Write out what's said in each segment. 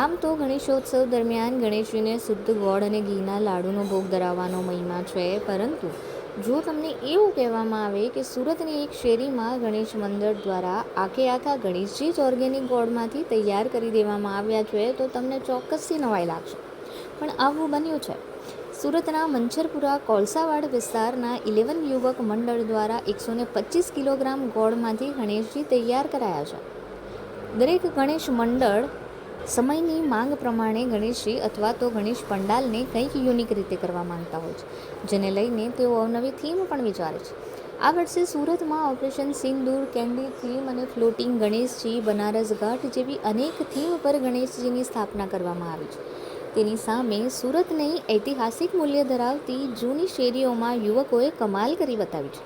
આમ તો ગણેશોત્સવ દરમિયાન ગણેશજીને શુદ્ધ ગોળ અને ઘીના લાડુનો ભોગ ધરાવવાનો મહિમા છે, પરંતુ જો તમને એવું કહેવામાં આવે કે સુરતની એક શેરીમાં ગણેશ મંડળ દ્વારા આખે આખા ગણેશજી જ ઓર્ગેનિક ગોળમાંથી તૈયાર કરી દેવામાં આવ્યા છે, તો તમને ચોક્કસથી નવાઈ લાગશે. પણ આવું બન્યું છે. સુરતના મંછરપુરા કોલસાવાડ વિસ્તારના ઇલેવન યુવક મંડળ દ્વારા એકસો ને પચીસ કિલોગ્રામ ગોળમાંથી ગણેશજી તૈયાર કરાયા છે. દરેક ગણેશ મંડળ સમયની માંગ પ્રમાણે ગણેશજી અથવા તો ગણેશ પંડાલને કંઈક યુનિક રીતે કરવા માંગતા હોય છે, જેને લઈને તેઓ અવનવી થીમ પણ વિચારે છે. આ વર્ષે સુરતમાં ઓપરેશન સિંદૂર, કેન્ડી થીમ અને ફ્લોટિંગ ગણેશજી, બનારસ ઘાટ જેવી અનેક થીમ પર ગણેશજીની સ્થાપના કરવામાં આવી છે. તેની સામે સુરતની ઐતિહાસિક મૂલ્ય ધરાવતી જૂની શેરીઓમાં યુવકોએ કમાલ કરી બતાવી છે.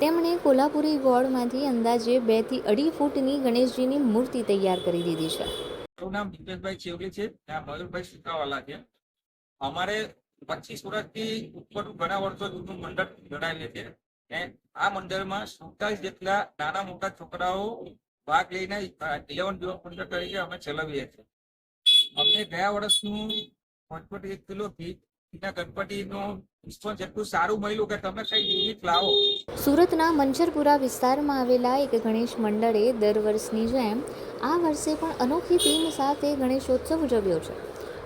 તેમણે કોલ્હાપુરી ગોળમાંથી અંદાજે બેથી અઢી ફૂટની ગણેશજીની મૂર્તિ તૈયાર કરી દીધી છે. મારું નામ દીપેશભાઈ ચેવલી છે, ત્યાં મયુરભાઈ સુકાવાલા છે. અમારે પચીસ વર્ષથી ઉપર ઘણા વર્ષો જૂનું મંડળ જણાવીએ છે આ મંડળમાં સુડતાલીસ જેટલા નાના મોટા છોકરાઓ ભાગ લઈને ઇલેવન દિવસ મંડળ તરીકે અમે ચલાવીએ છીએ. અમને ગયા વર્ષનું એક કિલો ઘી સુરતના મંજરપુરા વિસ્તારમાં આવેલા એક ગણેશ મંડળે દર વર્ષની જેમ આ વર્ષે પણ અનોખી થીમ સાથે ગણેશોત્સવ ઉજવ્યો છે.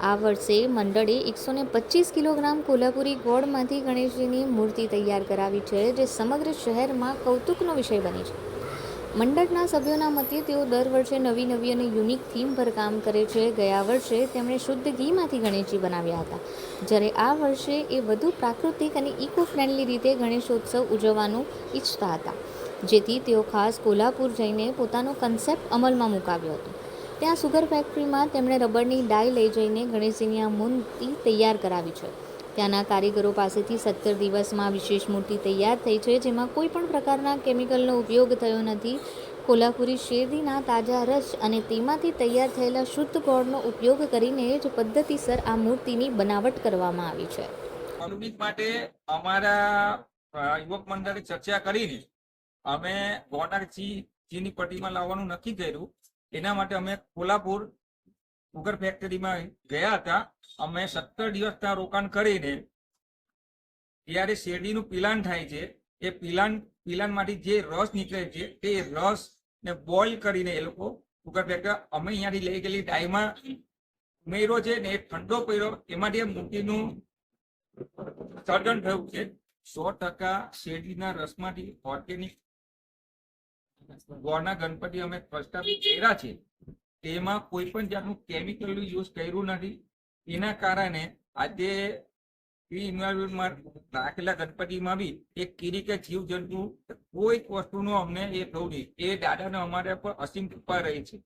આ વર્ષે મંડળે એકસો ને પચીસ કિલોગ્રામ કોલ્હાપુરી ગોળમાંથી ગણેશજીની મૂર્તિ તૈયાર કરાવી છે, જે સમગ્ર શહેરમાં કૌતુકનો વિષય બની છે. મંડળના સભ્યોના મતે તેઓ દર વર્ષે નવી નવી અને યુનિક થીમ પર કામ કરે છે. ગયા વર્ષે તેમણે શુદ્ધ ઘીમાંથી ગણેશજી બનાવ્યા હતા. જ્યારે આ વર્ષે એ વધુ પ્રાકૃતિક અને ઇકો ફ્રેન્ડલી રીતે ગણેશોત્સવ ઉજવવાનું ઈચ્છતા હતા. જેથી તેઓ ખાસ કોલ્હાપુર જઈને પોતાનો કન્સેપ્ટ અમલમાં મુકાવ્યો હતો. ત્યાં સુગર ફેક્ટરીમાં તેમણે રબરની ડાય લઈ જઈને ગણેશજીની આ મૂર્તિ તૈયાર કરાવી છે. ત્યાંના કારીગરો પાસેથી સત્તર દિવસમાં વિશેષ મૂર્તિ તૈયાર થઈ છે, જેમાં કોઈ પણ પ્રકારના કેમિકલનો ઉપયોગ થયો નથી. કોલ્હાપુરી શેરડીના તાજા રસ અને તેમાંથી તૈયાર થયેલા શુદ્ધ ગોળનો ઉપયોગ કરીને જ પદ્ધતિસર આ મૂર્તિની બનાવટ કરવામાં આવી છે. અનુબિત માટે અમારા યુવક મંડળે ચર્ચા કરીને અમે ગોનાર ચી ચીની પટ્ટીમાં લાવવાનું નક્કી કર્યું. એના માટે અમે કોલ્હાપુર સુગર ફેક્ટરીમાં ગયા હતા. અમે સત્તર દિવસ ત્યાં રોકાણ કરીને ત્યારે શેરડીનું પિલાન થાય છે. એ પિલાન પિલાનમાંથી જે રસ નીકળે છે, તે રસ ને બોઇલ કરીને એ લોકો સુગર ફેક્ટરી અમે અહીંયાથી લઈ ગયેલી ડાયમાં ઉમેર્યો છે ને એ ઠંડો કર્યો. એમાંથી મૂકીનું સર્જન થયું છે, સો ટકા શેરડીના રસમાંથી ઓર્ગેનિક ગોળના ગણપતિ અમે પ્રસ્થાપિત કર્યા છે. તેમાં કોઈ પણ જાતનું કેમિકલ યુઝ કર્યું નથી. એના કારણે આજે ઇન્વાયરમેન્ટમાં રાખેલા ગણપતિમાં બી એક કીડી કે જીવ જંતુ કોઈ વસ્તુનું અમને એ થવું નહીં એ દાદાને અમારે પર અસીમ કૃપા રહી છે.